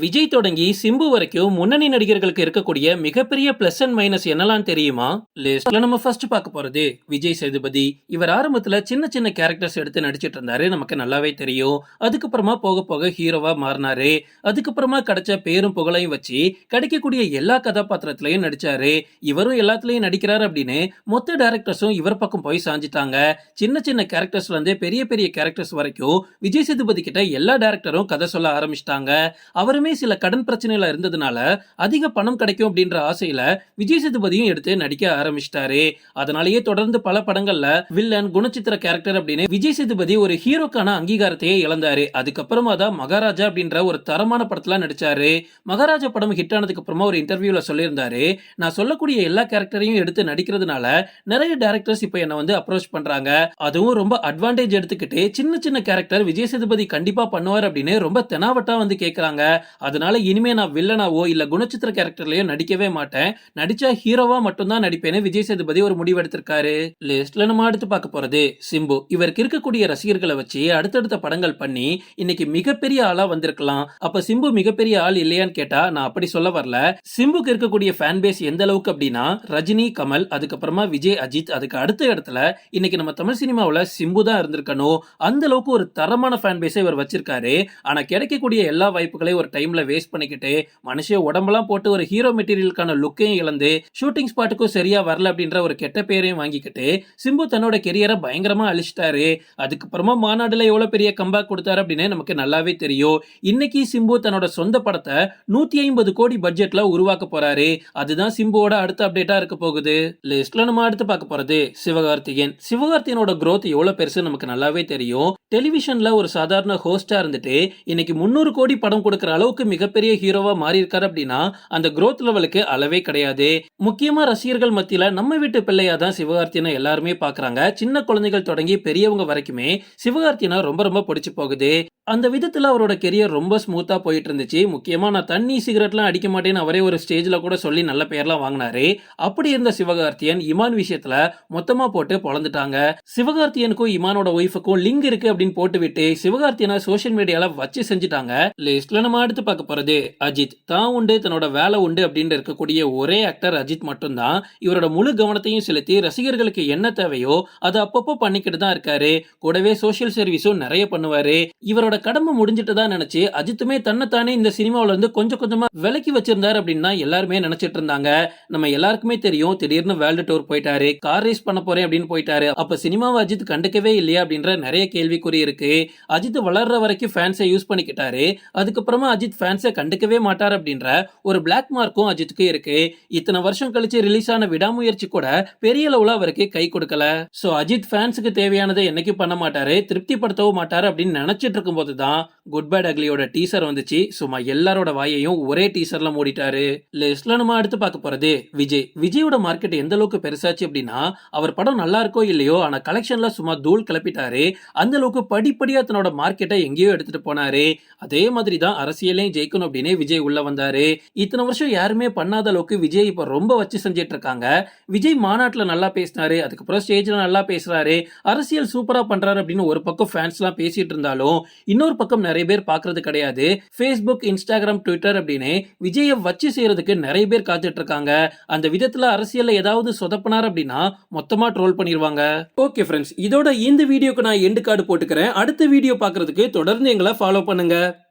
விஜய் தொடங்கி சிம்பு வரைக்கும் முன்னணி நடிகர்களுக்கு இருக்கக்கூடிய மிகப்பெரிய பிளஸ் அண்ட் மைனஸ் என்னலாம் தெரியுமா? லிஸ்ட்ல நம்ம ஃபர்ஸ்ட் பார்க்க போறது விஜய் சேதுபதி. இவர் ஆரம்பத்துல சின்ன சின்ன கேரக்டர்ஸ் எடுத்து நடிச்சிட்டு இருந்தாரு நமக்கு நல்லாவே தெரியும். அதுக்கப்புறமா போக போக ஹீரோவா மாறினாரு. அதுக்கப்புறமா கிடைச்ச பேரும் புகழையும் வச்சு கிடைக்கக்கூடிய எல்லா கதாபாத்திரத்திலையும் நடிச்சாரு. இவரும் எல்லாத்துலயும் நடிக்கிறாரு அப்படின்னு மொத்த டேரக்டர்ஸும் இவர் பக்கம் போய் சாஞ்சிட்டாங்க. சின்ன சின்ன கேரக்டர்ஸ்ல இருந்து பெரிய பெரிய கேரக்டர்ஸ் வரைக்கும் விஜய் சேதுபதி கிட்ட எல்லா டேரக்டரும் கதை சொல்ல ஆரம்பிச்சிட்டாங்க. அவரும் சில கடன் பிரச்சனையில இருந்ததுனால அதிக பணம் கிடைக்கும் அப்படின்ற ஆசையில விஜய் சேதுபதியும் எடுத்து நடிக்க ஆரம்பிச்சிட்டாரு. அதனாலேயே தொடர்ந்து பல படங்கள்ல வில்லன் குணச்சித்திர கேரக்டர் அப்படின்னு விஜய் சேதுபதி ஒரு ஹீரோக்கான அங்கீகாரத்தையே இழந்தாரு. அதுக்கப்புறமா தான் மகாராஜா அப்படின்ற ஒரு தரமான படத்துல நடிச்சாரு. மகாராஜா படம் ஹிட் ஆனதுக்கு அப்புறமா ஒரு இன்டர்வியூல சொல்லியிருந்தாரு. நான் சொல்லக்கூடிய எல்லா கேரக்டரையும் எடுத்து நடிக்கிறதுனால நிறைய டேரக்டர்ஸ் இப்போ என்ன வந்து அப்ரோச் பண்றாங்க. அதுவும் ரொம்ப அட்வான்டேஜ் எடுத்துக்கிட்டு சின்ன சின்ன கேரக்டர் விஜய் சேதுபதி கண்டிப்பா பண்ணுவார் அப்படின்னு ரொம்ப தெனாவட்டா வந்து கேக்குறாங்க. அதனால இனிமே நான் வில்லனாவோ இல்ல குணச்சித்திர கேரக்டர்லயோ நடிக்கவே மாட்டேன். நடிச்சா ஹீரோவா மட்டும்தான் நடிப்பேன்னு விஜய் சேதுபதி ஒரு முடிவு எடுத்திருக்காரு. லிஸ்ட்ல நம்ம அடுத்து பார்க்க போறது சிம்பு. இவருக்கு இருக்கக்கூடிய ரசிகர்களை வச்சு அடுத்தடுத்த படங்கள் பண்ணி இன்னைக்கு மிகப்பெரிய ஆளா வந்திருக்கலாம். அப்ப சிம்பு மிகப்பெரிய ஆள் இல்லையான்னு கேட்டா நான் அப்படி சொல்ல வரல. சிம்புக்கு இருக்கக்கூடிய ஃபேன் பேஸ் எந்த அளவுக்கு அப்படின்னா ரஜினி கமல் அதுக்கப்புறமா விஜய் அஜித் அதுக்கு அடுத்த இடத்துல இன்னைக்கு நம்ம தமிழ் சினிமாவுல சிம்பு தான் இருந்திருக்கணும். அந்த அளவுக்கு ஒரு தரமான ஃபேன் பேஸை இவர் வச்சிருக்காரு. ஆனா கிடைக்கக்கூடிய எல்லா வாய்ப்புகளையும் ஒரு டைம் டைம்ல வேஸ்ட் பண்ணிக்கிட்டு மனுஷன் உடம்பெல்லாம் போட்டு ஒரு ஹீரோ மெட்டீரியலுக்கான லுக்கையும் இழந்து ஷூட்டிங் ஸ்பாட்டுக்கும் சரியா வரல அப்படின்ற ஒரு கெட்ட பேரையும் வாங்கிக்கிட்டு சிம்பு தன்னோட கெரியரை பயங்கரமா அழிச்சிட்டாரு. அதுக்கப்புறமா மாநாடுல எவ்வளவு பெரிய கம்பேக் கொடுத்தாரு அப்படின்னு நமக்கு நல்லாவே தெரியும். இன்னைக்கு சிம்பு தன்னோட சொந்த படத்தை நூத்தி ஐம்பது கோடி பட்ஜெட்ல உருவாக்க போறாரு. அதுதான் சிம்புவோட அடுத்த அப்டேட்டா இருக்க போகுது. லிஸ்ட்ல நம்ம அடுத்து பார்க்க போறது சிவகார்த்திகேயன். சிவகார்த்தியனோட க்ரோத் எவ்வளவு பெருசு நமக்கு நல்லாவே தெரியும். டெலிவிஷன்ல ஒரு சாதாரண ஹோஸ்டா இருந்துட்டு இன்னைக்கு முன்னூறு கோடி படம் கொடுக்கற அளவுக்கு மிகப்பெரிய ஹீரோவா மாறி இருக்காரு அப்படின்னா அந்த குரோத் லெவலுக்கு அளவே கிடையாது. முக்கியமா ரசிகர்கள் மத்தியில நம்ம வீட்டு பிள்ளையா தான் சிவகார்த்தியனை எல்லாருமே பாக்குறாங்க. சின்ன குழந்தைகள் தொடங்கி பெரியவங்க வரைக்குமே சிவகார்த்தியனை ரொம்ப ரொம்ப பிடிச்சு போகுது. அந்த விதத்துல அவரோட கெரியர் ரொம்ப ஸ்மூத்தா போயிட்டு இருந்துச்சு முக்கியமா நான் தண்ணி சிகரெட்லாம் அடிக்க மாட்டேன்னு அவரே ஒரு ஸ்டேஜ்ல கூட சொல்லி நல்ல பெயர்லாம் வாங்கினாரு. அப்படி இருந்த சிவகார்த்தியன் இமான் விஷயத்துல மொத்தமா போட்டு பொழந்துட்டாங்க. சிவகார்த்தியனுக்கும் இமானோட ஒய்ஃபுக்கும் லிங்க் இருக்கு அப்படின்னு போட்டு விட்டு சிவகார்த்தியனை சோஷியல் மீடியால வச்சு செஞ்சுட்டாங்க. லிஸ்ட்ல நம்ம அடுத்து பார்க்க போறது அஜித். தான் உண்டு தன்னோட வேலை உண்டு அப்படின்னு இருக்கக்கூடிய ஒரே ஆக்டர் அஜித் மட்டும்தான். இவரோட முழு கவனத்தையும் செலுத்தி ரசிகர்களுக்கு என்ன தேவையோ அதை அப்பப்போ பண்ணிக்கிட்டு தான் இருக்காரு. கூடவே சோஷியல் சர்வீஸும் நிறைய பண்ணுவாரு. இவரோட கடமை முடிஞ்சிட்டு தான் நினைச்சு அஜித்துமே தன்னைத்தானே இந்த சினிமாவுல இருந்து கொஞ்சம் கொஞ்சமா விலக்கி வச்சிருந்தாரு அப்படின்னு தான் எல்லாருமே நினைச்சிட்டு இருந்தாங்க. நம்ம எல்லாருக்குமே தெரியும் திடீர்னு வேர்ல்டு டூர் போயிட்டாரு கார் ரேஸ் பண்ண போறேன் அப்படின்னு போயிட்டாரு. அப்ப சினிமாவை அஜித் கண்டுக்கவே இல்லையா அப்படின்ற நிறைய கேள்விக்குறி இருக்கு. அஜித் வளர்ற வரைக்கும் ஃபேன்ஸை யூஸ் பண்ணிக்கிட்டாரு. அதுக்கப்புறமா அஜித் ஃபேன்ஸை கண்டுக்கவே மாட்டார் அப்படின்ற ஒரு பிளாக் மார்க்கும் அஜித்துக்கு இருக்கு. இத்தனை வருஷம் கழிச்சு ரிலீஸ் ஆன விடாமுயற்சி கூட பெரிய அளவுல அவருக்கு கை கொடுக்கல. சோ அஜித் ஃபேன்ஸுக்கு தேவையானதை என்னைக்கு பண்ண மாட்டாரு திருப்திப்படுத்தவும் மாட்டாரு அப்படின்னு நினைச்சிட்டு இருக்கும்போது தான் குட் பேட் அக்லியோட டீசர் வந்துச்சு. சும்மா எல்லாரோட வாயையும் ஒரே டீசர்ல மூடிட்டாரு. லிஸ்ட்ல நம்ம அடுத்து பார்க்க போறது விஜய். விஜயோட மார்க்கெட் எந்த அளவுக்கு பெருசாச்சு அப்படின்னா அவர் படம் நல்லா இருக்கோ இல்லையோ ஆனா கலெக்ஷன்ல சும்மா தூள் கிளப்பிட்டாரு. அந்த அளவுக்கு படிப்படியா தன்னோட மார்க்கெட்டை எங்கேயோ எடுத்துட்டு போனாரு. அதே மாதிரி தான் அரசியல் அரசியலையும் ஜெயிக்கணும் அப்படின்னு விஜய் உள்ள வந்தாரு. இத்தனை வருஷம் யாருமே பண்ணாத அளவுக்கு விஜய் இப்ப ரொம்ப வச்சு செஞ்சிட்டு இருக்காங்க விஜய் மாநாட்டுல நல்லா பேசினாரு அதுக்கப்புறம் ஸ்டேஜ்ல நல்லா பேசுறாரு அரசியல் சூப்பரா பண்றாரு அப்படின்னு ஒரு பக்கம் ஃபேன்ஸ் எல்லாம் பேசிட்டு இருந்தாலும் இன்னொரு பக்கம் நிறைய பேர் பாக்குறது கிடையாது. ஃபேஸ்புக் இன்ஸ்டாகிராம் ட்விட்டர் அப்படின்னு விஜயை வச்சு செய்யறதுக்கு நிறைய பேர் காத்துட்டு இருக்காங்க அந்த விதத்துல அரசியல்ல ஏதாவது சொதப்பினார் அப்படின்னா மொத்தமா ட்ரோல் பண்ணிடுவாங்க ஓகே ஃப்ரெண்ட்ஸ் இதோட இந்த வீடியோக்கு நான் எண்டு கார்டு போட்டுக்கிறேன். அடுத்த வீடியோ பாக்குறதுக்கு தொடர்ந்து எங்களை ஃபாலோ பண்ணுங்க.